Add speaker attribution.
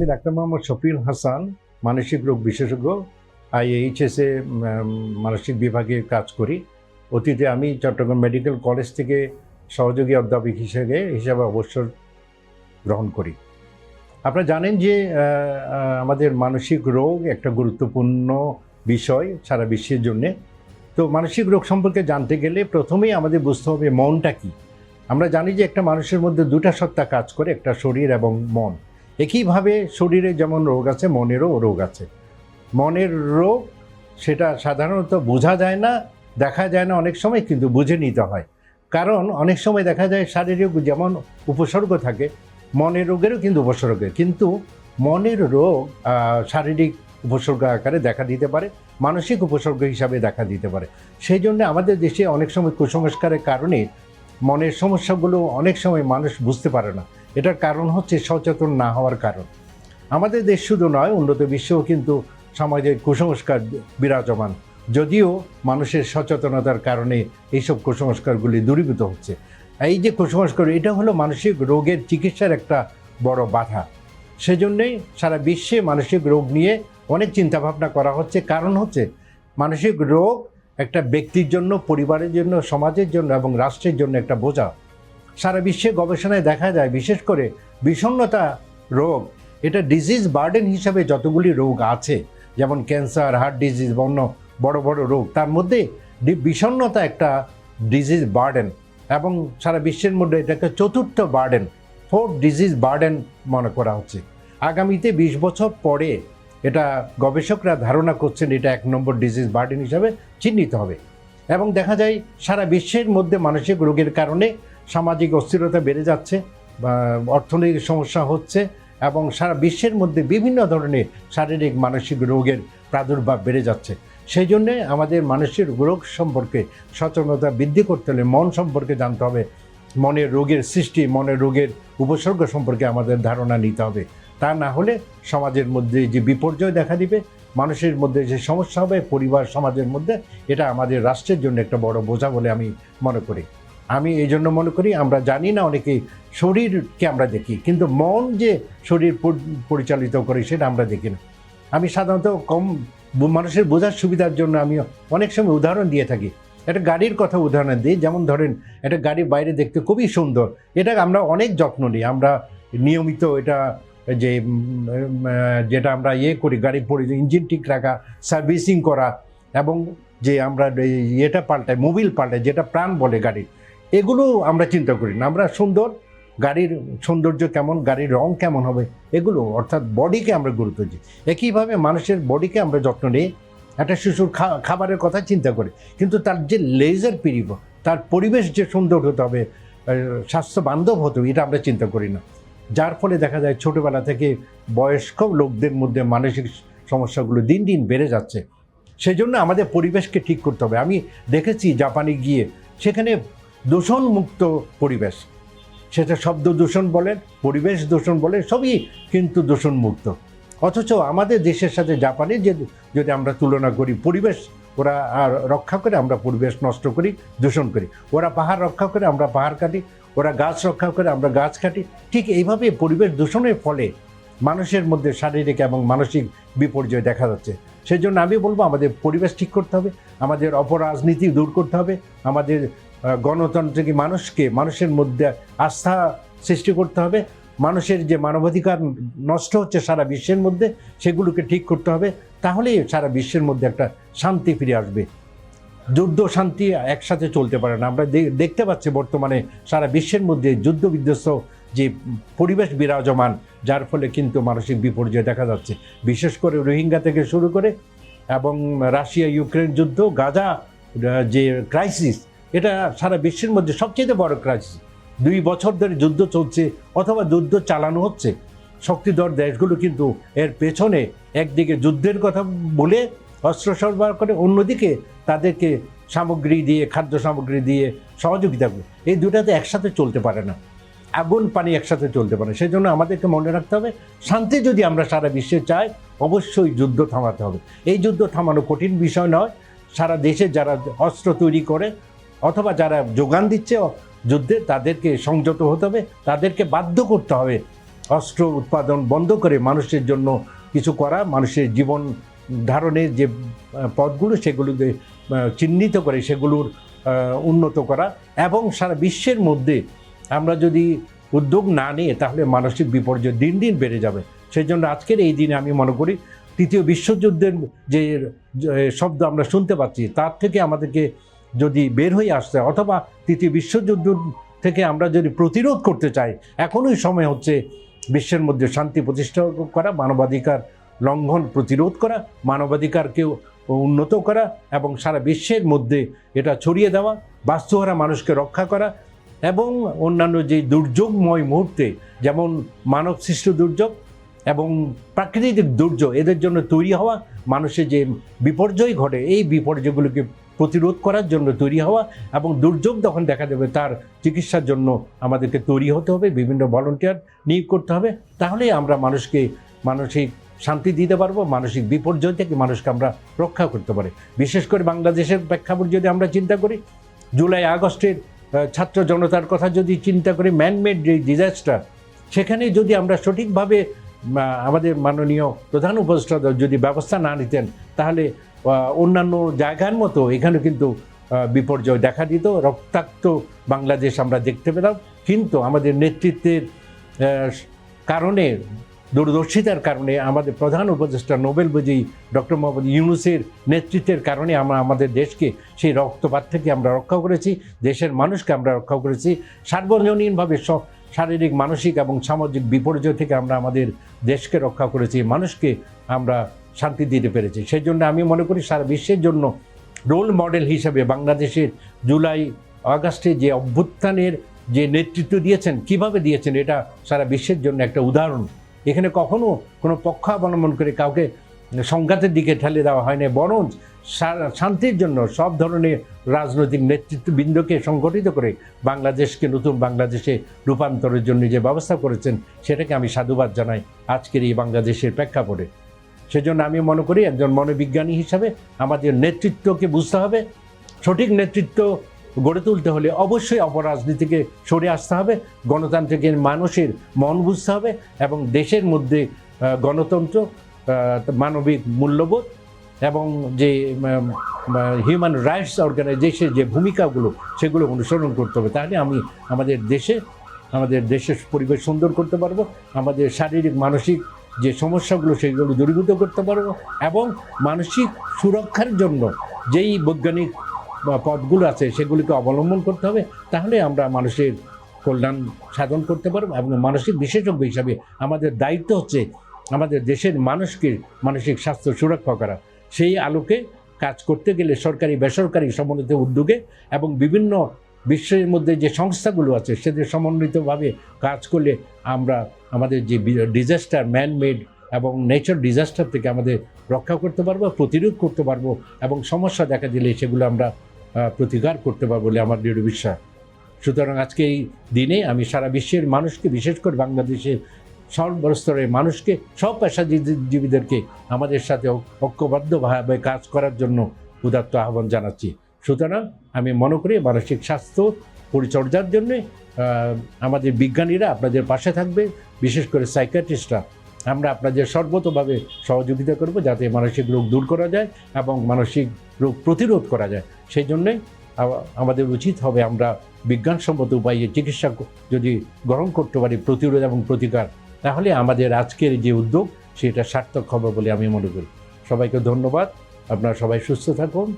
Speaker 1: আমি ডাক্তার মোহাম্মদ শফিউল হাসান, মানসিক রোগ বিশেষজ্ঞ আইএইচএসে মানসিক বিভাগে কাজ করি। অতীতে আমি চট্টগ্রাম মেডিকেল কলেজ থেকে সহযোগী অধ্যাপক হিসেবে, হিসাবে অবসর গ্রহণ করি। আপনারা জানেন যে আমাদের মানসিক রোগ একটা গুরুত্বপূর্ণ বিষয় সারা বিশ্বের জন্যে। তো মানসিক রোগ সম্পর্কে জানতে গেলে প্রথমেই আমাদের বুঝতে হবে মনটা কী। আমরা জানি যে একটা মানুষের মধ্যে দুটা সত্তা কাজ করে, একটা শরীর এবং মন। একইভাবে শরীরে যেমন রোগ আছে, মনেরও রোগ আছে। মনের রোগ সেটা সাধারণত বোঝা যায় না, দেখা যায় না অনেক সময়, কিন্তু বুঝে নিতে হয়। কারণ অনেক সময় দেখা যায় শারীরিক যেমন উপসর্গ থাকে, মনের রোগেরও কিন্তু উপসর্গ। কিন্তু মনের রোগ শারীরিক উপসর্গ আকারে দেখা দিতে পারে, মানসিক উপসর্গ হিসাবে দেখা দিতে পারে। সেই জন্য আমাদের দেশে অনেক সময় কুসংস্কারের কারণে মনের সমস্যাগুলো অনেক সময় মানুষ বুঝতে পারে না। এটার কারণ হচ্ছে সচেতন না হওয়ার কারণ। আমাদের দেশ শুধু নয়, উন্নত বিশ্বেও কিন্তু সমাজের কুসংস্কার বিরাজমান। যদিও মানুষের সচেতনতার কারণে এইসব কুসংস্কারগুলি দূরীভূত হচ্ছে। এই যে কুসংস্কার, এটা হলো মানসিক রোগের চিকিৎসার একটা বড় বাধা। সেজন্যই সারা বিশ্বে মানসিক রোগ নিয়ে অনেক চিন্তাভাবনা করা হচ্ছে। কারণ হচ্ছে, মানসিক রোগ একটা ব্যক্তির জন্য, পরিবারের জন্য, সমাজের জন্য এবং রাষ্ট্রের জন্য একটা বোঝা। সারা বিশ্বে গবেষণায় দেখা যায়, বিশেষ করে বিষণ্ণতা রোগ, এটা ডিজিজ বার্ডেন হিসাবে যতগুলি রোগ আছে, যেমন ক্যান্সার হার্ট ডিজিজ অন্য বড় বড় রোগ, তার মধ্যে বিষণ্ণতা একটা ডিজিজ বার্ডেন এবং সারা বিশ্বের মধ্যে এটাকে চতুর্থ বার্ডেন ফোর্থ ডিজিজ বার্ডেন মনে করা হচ্ছে। আগামীতে বিশ বছর পরে এটা গবেষকরা ধারণা করছেন এটা এক নম্বর ডিজিজ বার্ডেন হিসাবে চিহ্নিত হবে। এবং দেখা যায় সারা বিশ্বের মধ্যে মানসিক রোগের কারণে সামাজিক অস্থিরতা বেড়ে যাচ্ছে অর্থনৈতিক সমস্যা হচ্ছে এবং সারা বিশ্বের মধ্যে বিভিন্ন ধরনের শারীরিক মানসিক রোগের প্রাদুর্ভাব বেড়ে যাচ্ছে। সেই জন্যে আমাদের মানুষের রোগ সম্পর্কে সচেতনতা বৃদ্ধি করতে হলে মন সম্পর্কে জানতে হবে। মনের রোগের সৃষ্টি, মনের রোগের উপসর্গ সম্পর্কে আমাদের ধারণা নিতে হবে। তা না হলে সমাজের মধ্যে যে বিপর্যয় দেখা দিবে, মানুষের মধ্যে যে সমস্যা হবে, পরিবার, সমাজের মধ্যে, এটা আমাদের রাষ্ট্রের জন্য একটা বড় বোঝা বলে আমি মনে করি। আমি এই জন্য মনে করি আমরা জানি না অনেকে শরীরকে আমরা দেখি, কিন্তু মন যে শরীর পর- পরিচালিত করে সেটা আমরা দেখি না। আমি সাধারণত কম মানুষের বোঝার সুবিধার জন্য আমি অনেক সময় উদাহরণ দিয়ে থাকি। একটা গাড়ির কথা উদাহরণ দিই, যেমন ধরেন একটা গাড়ি বাইরে দেখতে খুবই সুন্দর, এটা আমরা অনেক যত্ন নিই, আমরা নিয়মিত এটা যে যেটা আমরা ইয়ে করি গাড়ি পরি, ইঞ্জিন ঠিক রাখা, সার্ভিসিং করা, এবং যে আমরা ইয়েটা পাল্টাই, মোবিল পাল্টাই, যেটা প্রাণ বলে গাড়ির। এগুলো আমরা চিন্তা করি না। আমরা সুন্দর, গাড়ির সৌন্দর্য কেমন, গাড়ির রং কেমন হবে, এগুলো অর্থাৎ বডিকে আমরা গুরুত্ব দিই। একইভাবে মানুষের বডিকে আমরা যত্ন নিই। একটা শিশুর খাবারের কথা চিন্তা করি, কিন্তু তার যে লেজার পিরিব তার পরিবেশ যে সুন্দর হতে হবে স্বাস্থ্য বান্ধব হতে এটা আমরা চিন্তা করি না। যার ফলে দেখা যায় ছোটোবেলা থেকে বয়স্ক লোকদের মধ্যে মানসিক সমস্যাগুলো দিন দিন বেড়ে যাচ্ছে। সেই জন্য আমাদের পরিবেশকে ঠিক করতে হবে। আমি দেখেছি জাপানে গিয়ে, সেখানে দূষণমুক্ত পরিবেশ। সেটা শব্দ দূষণ বলেন পরিবেশ দূষণ বলেন সবই কিন্তু দূষণমুক্ত। অথচ আমাদের দেশের সাথে জাপানের যে, যদি আমরা তুলনা করি, পরিবেশ ওরা রক্ষা করে, আমরা পরিবেশ নষ্ট করি, দূষণ করি। ওরা পাহাড় রক্ষা করে, আমরা পাহাড় কাটি। ওরা গাছ রক্ষা করে, আমরা গাছ কাটি। ঠিক এইভাবে পরিবেশ দূষণের ফলে মানুষের মধ্যে শারীরিক এবং মানসিক বিপর্যয় দেখা যাচ্ছে। সেই জন্য আমি বলব, আমাদের পরিবেশ ঠিক করতে হবে। আমাদের অপরাজনীতি দূর করতে হবে। আমাদের গণতান্ত্রিক মানুষকে, মানুষের মধ্যে আস্থা সৃষ্টি করতে হবে। মানুষের যে মানবাধিকার নষ্ট হচ্ছে সারা বিশ্বের মধ্যে, সেগুলোকে ঠিক করতে হবে। তাহলেই সারা বিশ্বের মধ্যে একটা শান্তি ফিরে আসবে। যুদ্ধ শান্তি একসাথে চলতে পারে না। আমরা দেখতে পাচ্ছি বর্তমানে সারা বিশ্বের মধ্যে যুদ্ধ বিধ্বস্ত যে পরিবেশ বিরাজমান, যার ফলে কিন্তু মানসিক বিপর্যয় দেখা যাচ্ছে। বিশেষ করে রোহিঙ্গা থেকে শুরু করে এবং রাশিয়া ইউক্রেন যুদ্ধ, গাজা যে ক্রাইসিস এটা সারা বিশ্বের মধ্যে সবচেয়ে বড় ক্রাইসিস দুই বছর ধরে যুদ্ধ চলছে অথবা যুদ্ধ চালানো হচ্ছে। শক্তিধর দেশগুলো কিন্তু এর পেছনে একদিকে যুদ্ধের কথা বলে অস্ত্র সরবরাহ করে, অন্যদিকে তাদেরকে সামগ্রী দিয়ে, খাদ্য সামগ্রী দিয়ে সহযোগিতা করে। এই দুটাতে একসাথে চলতে পারে না। আগুন, পানি একসাথে চলতে পারে সেই জন্য আমাদেরকে মনে রাখতে হবে, শান্তি যদি আমরা সারা বিশ্বে চাই, অবশ্যই যুদ্ধ থামাতে হবে। এই যুদ্ধ থামানো কঠিন বিষয় নয়। সারা দেশে যারা অস্ত্র তৈরি করে অথবা যারা যোগান দিচ্ছে যুদ্ধে তাদেরকে সংযত হতে হবে, তাদেরকে বাধ্য করতে হবে। অস্ত্র উৎপাদন বন্ধ করে মানুষের জন্য কিছু করা, মানুষের জীবন ধারণের যে পথগুলো সেগুলোকে চিহ্নিত করে, সেগুলোর উন্নত করা এবং সারা বিশ্বের মধ্যে আমরা যদি উদ্যোগ না নিয়ে তাহলে মানসিক বিপর্যয় দিন দিন বেড়ে যাবে। সেই জন্য আজকের এই দিনে আমি মনে করি তৃতীয় বিশ্বযুদ্ধের যে যে শব্দ আমরা শুনতে পাচ্ছি, তার থেকে আমাদেরকে যদি বের হয়ে আসতে অথবা তৃতীয় বিশ্বযুদ্ধ থেকে আমরা যদি প্রতিরোধ করতে চাই, এখনই সময় হচ্ছে বিশ্বের মধ্যে শান্তি প্রতিষ্ঠা করা, মানবাধিকার লঙ্ঘন প্রতিরোধ করা মানবাধিকারকে উন্নত করা এবং সারা বিশ্বের মধ্যে এটা ছড়িয়ে দেওয়া, বাস্তুহারা মানুষকে রক্ষা করা এবং অন্যান্য যে দুর্যোগময় মুহূর্তে, যেমন মানব সৃষ্ট দুর্যোগ এবং প্রাকৃতিক দুর্যোগ, এদের জন্য তৈরি হওয়া মানুষের যে বিপর্যয় ঘটে, এই বিপর্যয়গুলোকে প্রতিরোধ করার জন্য তৈরি হওয়া এবং দুর্যোগ যখন দেখা দেবে, তার চিকিৎসার জন্য আমাদেরকে তৈরি হতে হবে, বিভিন্ন ভলেন্টিয়ার নিয়োগ করতে হবে। তাহলেই আমরা মানুষকে মানসিক শান্তি দিতে পারব, মানসিক বিপর্যয় থেকে মানুষকে আমরা রক্ষা করতে পারি। বিশেষ করে বাংলাদেশের প্রেক্ষাপট যদি আমরা চিন্তা করি, জুলাই, আগস্টের ছাত্র জনতার কথা যদি চিন্তা করি ম্যানমেড যে ডিজাস্টার সেখানে যদি আমরা সঠিকভাবে আমাদের মাননীয় প্রধান উপদেষ্টা যদি ব্যবস্থা না নিতেন, তাহলে অন্যান্য জায়গার মতো এখানে কিন্তু বিপর্যয় দেখা দিত। রক্তাক্ত বাংলাদেশ আমরা দেখতে পেলাম। কিন্তু আমাদের নেতৃত্বের কারণে, দূরদর্শিতার কারণে, আমাদের প্রধান উপদেষ্টা, নোবেল বিজয়ী ডক্টর মোহাম্মদ ইউনুসের নেতৃত্বের কারণে আমরা আমাদের দেশকে সেই রক্তপাত থেকে আমরা রক্ষা করেছি। দেশের মানুষকে আমরা রক্ষা করেছি। সার্বজনীনভাবে শারীরিক, মানসিক এবং সামাজিক বিপর্যয় থেকে আমরা আমাদের দেশকে রক্ষা করেছি, মানুষকে আমরা শান্তি দিতে পেরেছি। সেই জন্য আমি মনে করি সারা বিশ্বের জন্য রোল মডেল হিসেবে বাংলাদেশের জুলাই, আগস্টে যে অভ্যুত্থানের যে নেতৃত্ব দিয়েছেন, কীভাবে দিয়েছেন, এটা সারা বিশ্বের জন্য একটা উদাহরণ। এখানে কখনো কোনো পক্ষ অবলম্বন করে কাউকে সংঘাতের দিকে ঠেলে দেওয়া হয়নি বরং শান্তির জন্য সব ধরনের রাজনৈতিক নেতৃত্ববৃন্দকে সংগঠিত করে বাংলাদেশকে, নতুন বাংলাদেশে রূপান্তরের জন্য যে ব্যবস্থা করেছেন, সেটাকে আমি সাধুবাদ জানাই আজকের এই বাংলাদেশের প্রেক্ষাপটে। সেজন্য আমি মনে করি একজন মনোবিজ্ঞানী হিসাবে আমাদের নেতৃত্বকে বুঝতে হবে, সঠিক নেতৃত্ব গড়ে তুলতে হলে অবশ্যই অপরাজনীতিকে সরে আসতে হবে, গণতান্ত্রিকের মানুষের মন বুঝতে হবে এবং দেশের মধ্যে গণতন্ত্র মানবিক মূল্যবোধ এবং যে হিউম্যান রাইটস অর্গানাইজেশনের যে ভূমিকাগুলো, সেগুলো অনুসরণ করতে হবে। তাহলে আমি আমাদের দেশে, আমাদের দেশের পরিবেশ সুন্দর করতে পারব, আমাদের শারীরিক, মানসিক যে সমস্যাগুলো, সেগুলো দূরীভূত করতে পারব এবং মানসিক সুরক্ষার জন্য যেই বৈজ্ঞানিক পথগুলো আছে, সেগুলিকে অবলম্বন করতে হবে। তাহলে আমরা মানুষের কল্যাণ সাধন করতে পারব এবং মানসিক বিশেষজ্ঞ হিসাবে আমাদের দায়িত্ব হচ্ছে আমাদের দেশের মানুষকে মানসিক স্বাস্থ্য সুরক্ষা করা। সেই আলোকে কাজ করতে গেলে সরকারি, বেসরকারি সমন্বিত উদ্যোগে এবং বিভিন্ন বিশ্বের মধ্যে যে সংস্থাগুলো আছে, সেদের সমন্বিতভাবে কাজ করলে আমরা আমাদের যে ডিজাস্টার ম্যানমেড এবং নেচার ডিজাস্টার থেকে আমাদের রক্ষা করতে পারব, প্রতিরোধ করতে পারব এবং সমস্যা দেখা দিলে সেগুলো আমরা প্রতিকার করতে পারব বলে আমার দৃঢ় বিশ্বাস। সুতরাং আজকে এই দিনে আমি সারা বিশ্বের মানুষকে, বিশেষ করে বাংলাদেশের সর্বস্তরের মানুষকে সব পেশাজীবীদেরকে আমাদের সাথে ঐক্যবদ্ধভাবে কাজ করার জন্য উদাত্ত আহ্বান জানাচ্ছি। সুতরাং আমি মনে করি মানসিক স্বাস্থ্য পরিচর্যার জন্যে আমাদের বিজ্ঞানীরা আপনাদের পাশে থাকবে, বিশেষ করে সাইকাট্রিস্টরা আমরা আপনাদের সর্বতভাবে সহযোগিতা করব যাতে মানসিক রোগ দূর করা যায় এবং মানসিক রোগ প্রতিরোধ করা যায়। সেই জন্যে আমাদের উচিত হবে আমরা বিজ্ঞানসম্মত উপায়ে চিকিৎসা যদি গ্রহণ করতে পারি প্রতিরোধ এবং প্রতিকার। তাহলে আমাদের আজকের যে উদ্যোগ, সেটা সার্থক হবে বলে আমি মনে করি। সবাইকে ধন্যবাদ। আপনারা সবাই সুস্থ থাকুন।